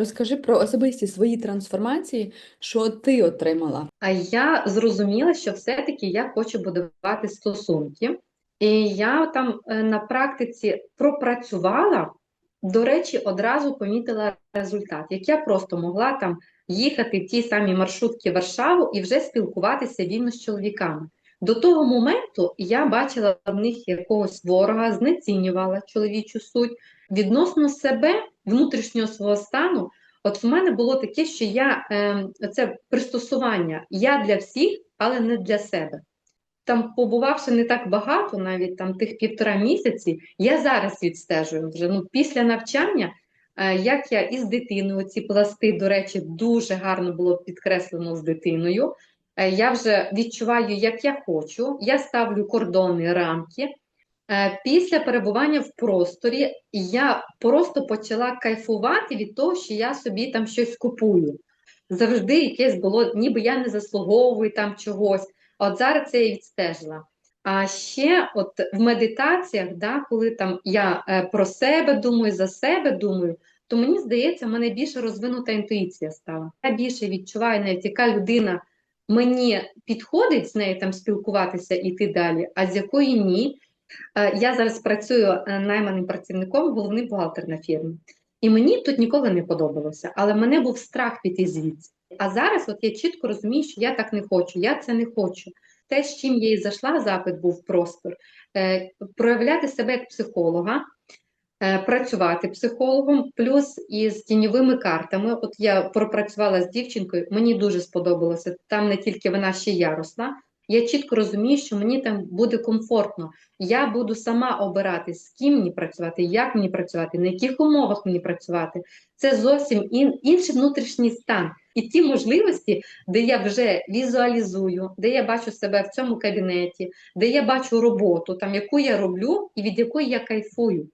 Розкажи про особисті свої трансформації, що ти отримала. А я зрозуміла, що все-таки я хочу будувати стосунки. І я там е, на практиці пропрацювала, до речі, одразу помітила результат, як я просто могла там їхати в ті самі маршрутки Варшаву і вже спілкуватися вільно з чоловіками. До того моменту я бачила в них якогось ворога, знецінювала чоловічу суть відносно себе, внутрішнього свого стану. От в мене було таке, що я е, це пристосування я для всіх, але не для себе. Там, побувавши не так багато, навіть там тих півтора місяці, я зараз відстежую вже ну, після навчання, е, як я із дитиною, ці пласти, до речі, дуже гарно було підкреслено з дитиною. Е, я вже відчуваю, як я хочу, я ставлю кордони, рамки. Е, Після перебування в просторі я просто почала кайфувати від того, що я собі там щось купую. Завжди якесь було, ніби я не заслуговую там чогось. От зараз це я відстежила. А ще от в медитаціях, да, коли там я е, про себе думаю, за себе думаю, то мені здається, в мене більше розвинута інтуїція стала. Я більше відчуваю, навіть яка людина мені підходить з нею там спілкуватися і йти далі, а з якої ні. Е, Я зараз працюю е, найманим працівником, головний бухгалтер на фірмі. І мені тут ніколи не подобалося, але мене був страх піти звідси. А зараз от я чітко розумію, що я так не хочу, я це не хочу. Те, з чим я і зайшла, запит був простор, е, проявляти себе як психолога, працювати психологом, плюс із тіньовими картами. От я пропрацювала з дівчинкою, мені дуже сподобалося. Там не тільки вона ще я росла. Я чітко розумію, що мені там буде комфортно. Я буду сама обирати, з ким мені працювати, як мені працювати, на яких умовах мені працювати. Це зовсім ін, інший внутрішній стан. І ті можливості, де я вже візуалізую, де я бачу себе в цьому кабінеті, де я бачу роботу, там яку я роблю і від якої я кайфую.